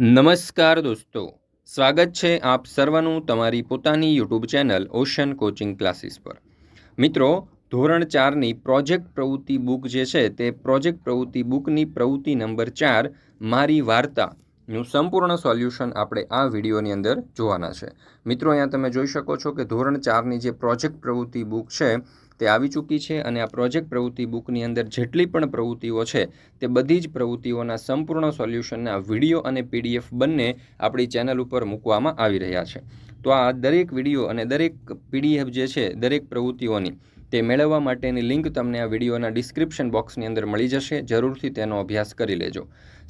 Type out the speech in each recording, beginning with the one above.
નમસ્કાર દોસ્તો, સ્વાગત છે આપ સર્વનું તમારી પોતાની YouTube channel Ocean Coaching Classes પર. મિત્રો, ધોરણ ચારની પ્રોજેક્ટ પ્રવૃત્તિ બુક જે છે તે પ્રોજેક્ટ પ્રવૃત્તિ બુકની પ્રવૃત્તિ નંબર ચાર, મારી વાર્તાનું સંપૂર્ણ સોલ્યુશન આપણે આ વિડીયોની અંદર જોવાના છે. મિત્રો, અહીંયા તમે જોઈ શકો છો કે ધોરણ ચારની જે પ્રોજેક્ટ પ્રવૃત્તિ બુક છે તે આવી ચૂકી છે અને આ પ્રોજેક્ટ પ્રવૃત્તિ બુકની અંદર જેટલી પણ પ્રવૃત્તિઓ છે, તે બધી જ પ્રવૃત્તિઓના સંપૂર્ણ સોલ્યુશનના વીડિયો અને પીડીએફ બંને આપણી ચેનલ ઉપર મૂકવામાં આવી રહ્યા છે. તો આ દરેક વીડિયો અને દરેક પીડીએફ જે છે, દરેક પ્રવૃત્તિઓની તે મેળવવા માટેની લિંક તમને આ વિડીયોના ડિસ્ક્રિપ્શન બોક્સની અંદર મળી જશે. જરૂરથી તેનો અભ્યાસ કરી લેજો.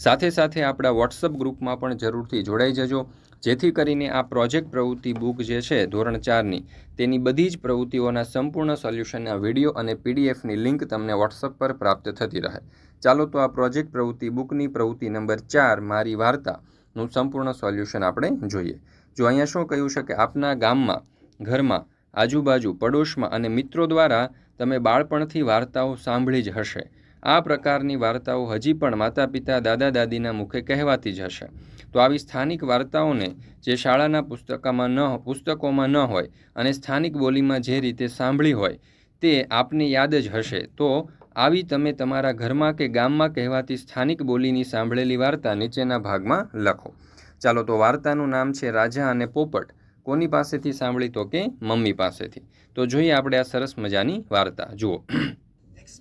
સાથે સાથે આપણા વોટ્સઅપ ગ્રુપમાં પણ જરૂરથી જોડાઈ જજો. જેથી કરીને આ પ્રોજેક્ટ પ્રવૃત્તિ બુક જે છે, ધોરણ ચારની, તેની બધી જ પ્રવૃત્તિઓના સંપૂર્ણ સોલ્યુશનના વીડિયો અને પીડીએફની લિંક તમને વોટ્સઅપ પર પ્રાપ્ત થતી રહે. ચાલો તો આ પ્રોજેક્ટ પ્રવૃત્તિ બુકની પ્રવૃત્તિ નંબર ચાર, મારી વાર્તાનું સંપૂર્ણ સોલ્યુશન આપણે જોઈએ. જો અહીંયા શું કહ્યું છે કે આપના ગામમાં, ઘરમાં આજુબાજુ પડોશમાં અને મિત્રો દ્વારા તમે બાળપણથી વાર્તાઓ સાંભળી જ હશે. આ પ્રકારની વાર્તાઓ હજી પણ માતા પિતા દાદા, દાદીના મુખે કહેવાતી જ હશે. તો આવી સ્થાનિક વાર્તાઓને જે શાળાના પુસ્તકોમાં ન પુસ્તકોમાં ન હોય અને સ્થાનિક બોલીમાં જે રીતે સાંભળી હોય તે આપને યાદ જ હશે. તો આવી તમે તમારા ઘરમાં કે ગામમાં કહેવાતી સ્થાનિક બોલીની સાંભળેલી વાર્તા નીચેના ભાગમાં લખો. ચાલો તો વાર્તાનું નામ છે રાજા અને પોપટ. કોની પાસેથી સાંભળી તો કે મમ્મી પાસેથી? તો જોઈએ આપણે આ સરસ મજાની વાર્તા. જુઓ.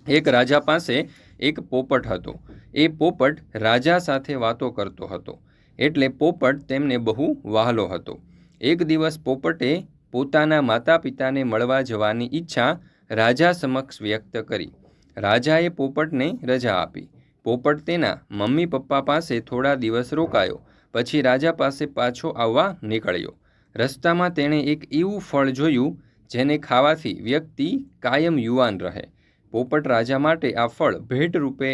એક રાજા પાસે એક પોપટ હતો. એ પોપટ રાજા સાથે વાતો કરતો હતો. એટલે પોપટ તેમને બહુ વહાલો હતો. એક દિવસ પોપટે પોતાના માતા પિતાને મળવા જવાની ઈચ્છા રાજા સમક્ષ વ્યક્ત કરી. રાજાએ પોપટને રજા આપી. પોપટ તેના મમ્મી પપ્પા પાસે થોડા દિવસ રોકાયો. પછી રાજા પાસે પાછો આવવા નીકળ્યો. રસ્તામાં તેણે એક એવું ફળ જોયું જેને ખાવાથી વ્યક્તિ કાયમ યુવાન રહે. પોપટ રાજા માટે આ ફળ ભેટ રૂપે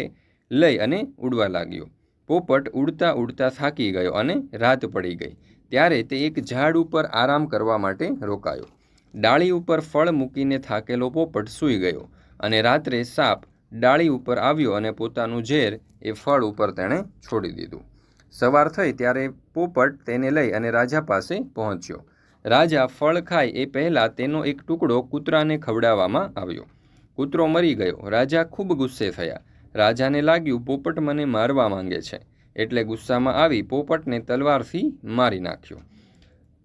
લઈ અને ઉડવા લાગ્યો. પોપટ ઉડતા ઉડતા થાકી ગયો અને રાત પડી ગઈ. ત્યારે તે એક ઝાડ ઉપર આરામ કરવા માટે રોકાયો. ડાળી ઉપર ફળ મૂકીને થાકેલો પોપટ સૂઈ ગયો અને રાત્રે સાપ ડાળી ઉપર આવ્યો અને પોતાનું ઝેર એ ફળ ઉપર તેણે છોડી દીધું. સવાર થઈ ત્યારે પોપટ તેને લઈ અને રાજા પાસે પહોંચ્યો. રાજા ફળ ખાય એ પહેલાં તેનો એક ટુકડો કૂતરાને ખવડાવવામાં આવ્યો. કૂતરો મરી ગયો. રાજા ખૂબ ગુસ્સે થયા. રાજાને લાગ્યું, પોપટ મને મારવા માંગે છે. એટલે ગુસ્સામાં આવી પોપટને તલવારથી મારી નાખ્યો.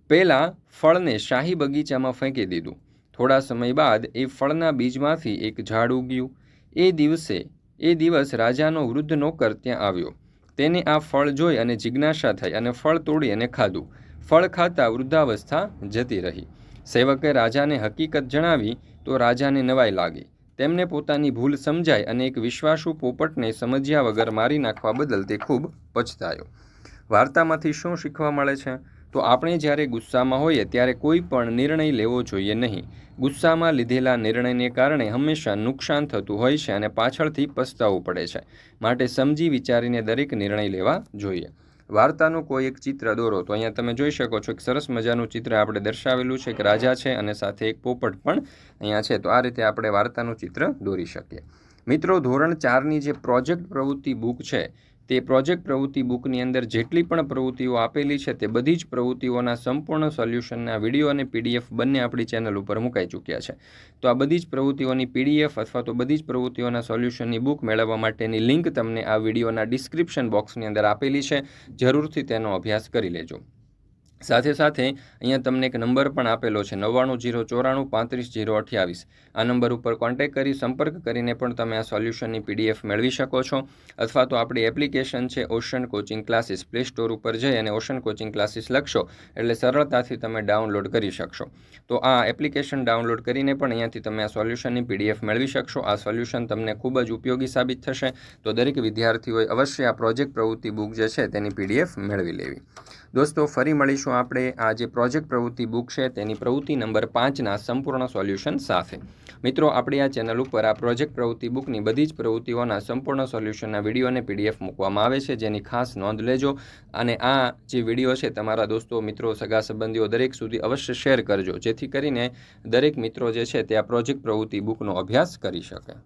પહેલાં ફળને શાહી બગીચામાં ફેંકી દીધું. થોડા સમય બાદ એ ફળના બીજમાંથી એક ઝાડ ઉગ્યું. એ દિવસે, એ દિવસ રાજાનો વૃદ્ધ નોકર ત્યાં આવ્યો. તેને આ ફળ જોઈ અને જિજ્ઞાસા થઈ અને ફળ તોડી અને ખાધું. ફળ ખાતા વૃદ્ધાવસ્થા જતી રહી. સેવકે રાજાને હકીકત જણાવી તો રાજાને નવાઈ લાગી. તેમને પોતાની ભૂલ સમજાય અને એક વિશ્વાસુ પોપટને સમજ્યા વગર મારી નાખવા બદલ તે ખૂબ પછતાયો. વાર્તામાંથી શું શીખવા મળે છે? તો આપણે જ્યારે ગુસ્સામાં હોઈએ ત્યારે કોઈ પણ નિર્ણય લેવો જોઈએ નહીં. ગુસ્સામાં લીધેલા નિર્ણયને કારણે હંમેશા નુકસાન થતું હોય છે અને પાછળથી પસ્તાવવું પડે છે. માટે સમજી વિચારીને દરેક નિર્ણય લેવા જોઈએ. વાર્તાનું કોઈ એક ચિત્ર દોરો તો અહીંયા તમે જોઈ શકો છો, એક સરસ મજાનું ચિત્ર આપણે દર્શાવેલું છે કે રાજા છે અને સાથે એક પોપટ પણ અહીંયા છે. તો આ રીતે આપણે વાર્તાનું ચિત્ર દોરી શકીએ. મિત્રો, ધોરણ ચારની જે પ્રોજેક્ટ પ્રવૃત્તિ બુક છે તે પ્રોજેક્ટ પ્રવૃત્તિ બુકની અંદર જેટલી પણ પ્રવૃત્તિઓ આપેલી છે તે બધી જ પ્રવૃત્તિઓના સંપૂર્ણ સોલ્યુશનના વીડિયો અને પીડીએફ બંને આપણી ચેનલ ઉપર મુકાઈ ચૂક્યા છે. તો આ બધી જ પ્રવૃત્તિઓની પીડીએફ અથવા તો બધી જ પ્રવૃત્તિઓના સોલ્યુશનની બુક મેળવવા માટેની લિંક તમને આ વિડીયોના ડિસ્ક્રિપ્શન બોક્સની અંદર આપેલી છે. જરૂરથી તેનો અભ્યાસ કરી લેજો. સાથે સાથે અહીંયા તમને એક નંબર પણ આપેલો છે, નવ્વાણું જીરો ચોરાણું પાંત્રીસ જીરો અઠ્યાવીસ. આ નંબર ઉપર કોન્ટેક્ટ કરી, સંપર્ક કરીને પણ તમે આ સોલ્યુશનની પીડીએફ મેળવી શકો છો. અથવા તો આપણી એપ્લિકેશન છે Ocean Coaching Classes Play Store ઉપર જઈ અને ઓશન કોચિંગ ક્લાસીસ લખશો, એટલે સરળતાથી તમે ડાઉનલોડ કરી શકશો. તો આ એપ્લિકેશન ડાઉનલોડ કરીને પણ અહીંયાથી તમે આ સોલ્યુશનની પીડીએફ મેળવી શકશો. આ સોલ્યુશન તમને ખૂબ જ ઉપયોગી સાબિત થશે. તો દરેક વિદ્યાર્થીઓએ અવશ્ય આ પ્રોજેક્ટ પ્રવૃત્તિ બુક જે છે તેની પીડીએફ મેળવી લેવી. દોસ્તો, ફરી મળીશું આપણે. આ જે પ્રોજેક્ટ પ્રવૃત્તિ બુક છે, તેની પ્રવૃત્તિ નંબર પાંચના સંપૂર્ણ સોલ્યુશન સાથે. મિત્રો, આપણી આ ચેનલ ઉપર આ પ્રોજેક્ટ પ્રવૃત્તિ બુકની બધી જ પ્રવૃત્તિઓના સંપૂર્ણ સોલ્યુશનના વીડિયો અને પીડીએફ મૂકવામાં આવે છે, જેની ખાસ નોંધ લેજો. અને આ જે વીડિયો છે, તમારા દોસ્તો, મિત્રો, સગા સંબંધીઓ દરેક સુધી અવશ્ય શેર કરજો, જેથી કરીને દરેક મિત્રો જે છે, તે આ પ્રોજેક્ટ પ્રવૃત્તિ બુકનો અભ્યાસ કરી શકે.